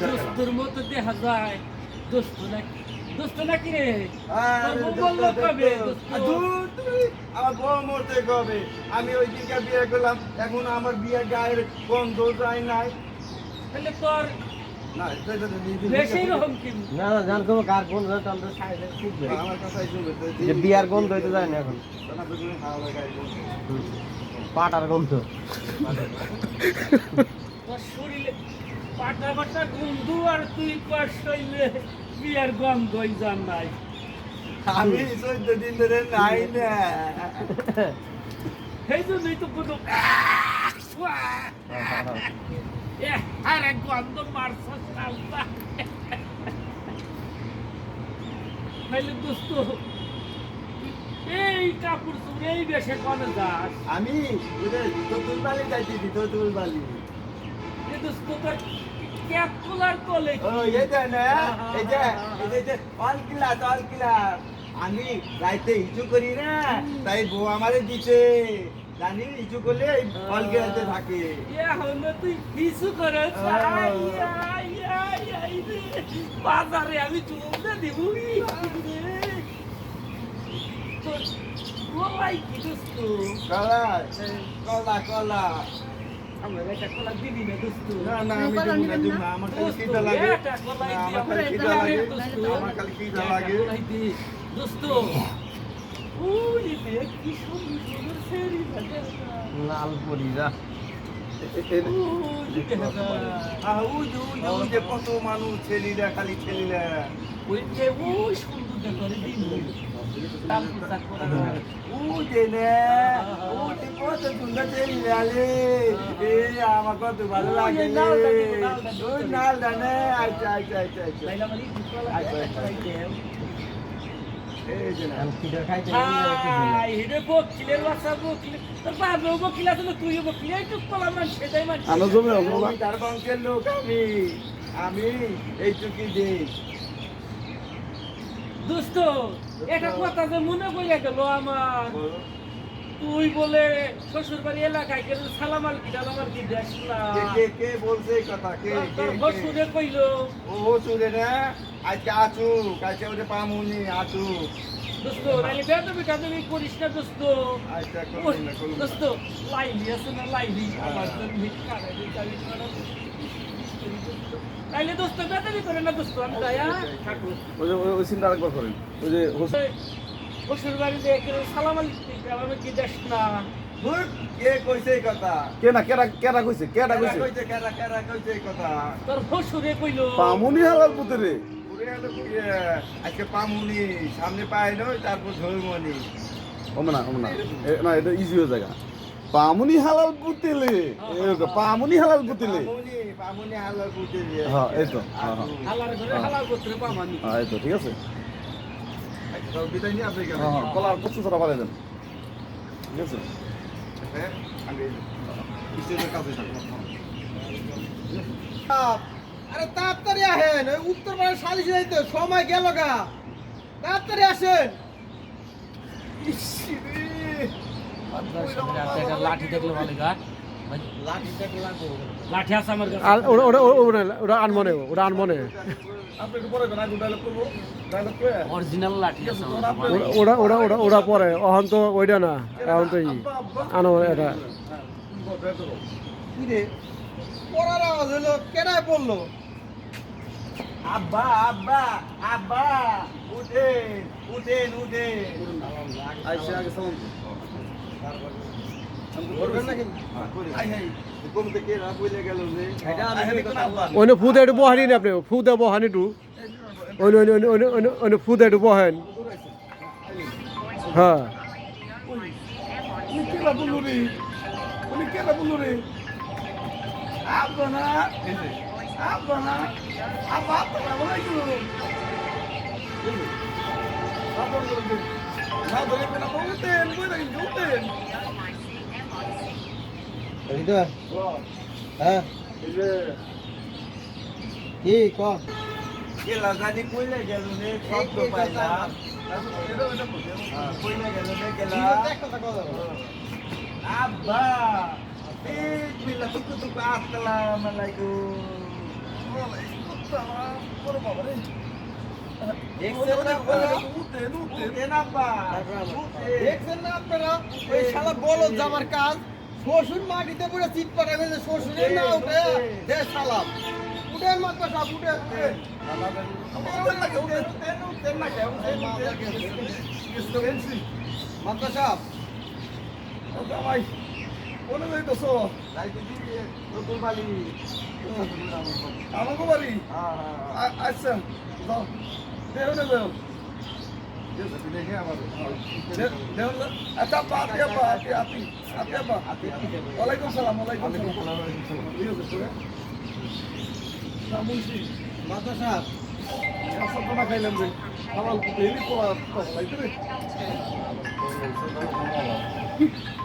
দোস্তর মতো দেখা যায় দোস্ত নাকি দোস্ত নাকি রে হ্যাঁ, বলল কবে আর ধুর, তুমি, আমার বউ মরতে কবে আমি ওই দিনকে বিয়ে করলাম এখন আমার বিয়ে গায়ের গন্ধ যায় নাই তাহলে তোর না জান কোনো কার কোন তাহলে সাইডে খুঁজবে আমার কথাই শুনবে যে বিয়ার গন্ধ। হইতে যায় না এখন হয়। পাটার। গন্ধ শরীরে পাটা পাটা গন্ধু আর তুই কর শরীরে বিয়ার গন্ধই জান নাই আমি চোদ্দ দিন ধরে নাই না। সেই জন্যই তো কোনো আরে গন্ধ দোস্ত এই কাপড় চোপড় এই বেশে কনে যাস। আমি ওদের তোতুল বালি যাইতেছি তোতুল বালি। এ দোস্ত তোর ক্যাপ তোলার তলে ও না এই যে অল ক্লাস অল ক্লাস আমি রাইতে ইচু করি না তাই বউ আমারে দিতে জানি ইচু করলে অল ক্লাসে থাকে। এখন তুই কিছু করে। বাজারে আমি চলতে দিব। কলাই কি দোস্ত? কলা কলা কলা। লাল পরি যা ওই দেখা যায়। আহ, ওই যে ওই যে ওই যে কত মানুষ ছেলেরা খালি ছেলেরা ওই যে ওই সুন্দর দেখো রে দিন আমার কত ভালো লাগে আচ্ছা আচ্ছা আচ্ছা আচ্ছা আচ্ছা, আচ্ছা। আমি এইটুকি দিই দোস্ত এটা কথা যে মনে পড়ে গেল আমার। তুই বলে শ্বশুর বাড়ি এলাকায় গেল সালাম আল কি ডালাম কি কে কে কে বলছে এই কথা? কে কে? বসুরে কইলো। ও শুনে না আজকে আছু কাছে ওটা পামুনি আছু দোস্ত নাইলে বেদবি টাদবি করিস না দোস্ত আচ্ছা। দোস্ত লাইলি আছে না লাইলি? আমার জন্য দিতাবি তাইলে দোস্ত বেদবি করে না দোস্ত আমি দয়া ঠাকুর ওই যে ওই- সিনটা আরেকবার করেন। ওই যে হোস- শ্বশুর বাড়ি দেখে সালাম আমি কি দেখ না? কে কইছে এই কথা? কে না কেডা কেডা কইছে কেডা কেরা কইছে? কইছে কেরা কেরা কইছে এই কথা? তোর শ্বশুরে কইলো। পামুনি হালাল পুতে রে। পুরে গেল পুরে আজকে পামুনি সামনে পায় নয় তারপর ধর্মনি। না না এটা ইজি হয়ে জায়গা পামুনি হালাল পুতেলে পামুনি হালাল পুতেলে হ্যাঁ এই তো হ্যাঁ হ্যাঁ। এই তো ঠিক আছে। আচ্ছা। হ্যাঁ কলার কচু ছাড়া পারে দেন। ঠিক আছে? আরে তাড়াতাড়ি আসেন ওই উত্তর পাড়ার সালিশ যাইতে সময় গেল গা। তাড়াতাড়ি আসেন। লাঠি দেখলে ভালো গা লাঠি আছে আমার কাছে আর ওটা ওটা ওটা ওটা আনমনে ওটা আনমনে। অরিজিনাল লাঠি আছে। ওটা ওটা ওটা ওটা পরে অহন তো ওইটা না এখন তো আনো এটা। পড়ার আওয়াজ হলো কেনায় পড়ল? আব্বা আব্বা আব্বা উঠেন উঠেন উঠেন। আইসে আগে সালাম ওইনে ফুদে একটু বহানি না আপনি ফুদে বহানি টু ওইনে ওইনে ওইনে ওইনে ওইনে ওইনে ফুদে একটু বহেন হ্যাঁ উনি না না না ধরে কেনা উঠেন বইরা কিন্তু উঠেন হৃদয় হ্যাঁ কি ক কেলা জানি কইলে গেল রে শব্দ পাই কইলে গেল রে কেলা আব্বা আসসালামু আলাইকুম না। দেখছেন না আপনারা ওই শালা বলো জামার কাজ শ্বশুর মাটিতে পুরো চিট পাটা গেছে শ্বশুরের না উঠে দে শালা উঠেন মাত্র সব উঠেন। মাত্র সাহেব যাইতে দিবি, নতুন বালি। আমাকে হ্যাঁ, হ্যাঁ, হ্যাঁ। আচ্ছা যাও আমার কাঁচা পোনা খাইলাম রে। হালাল পুতে এলি পোলা রে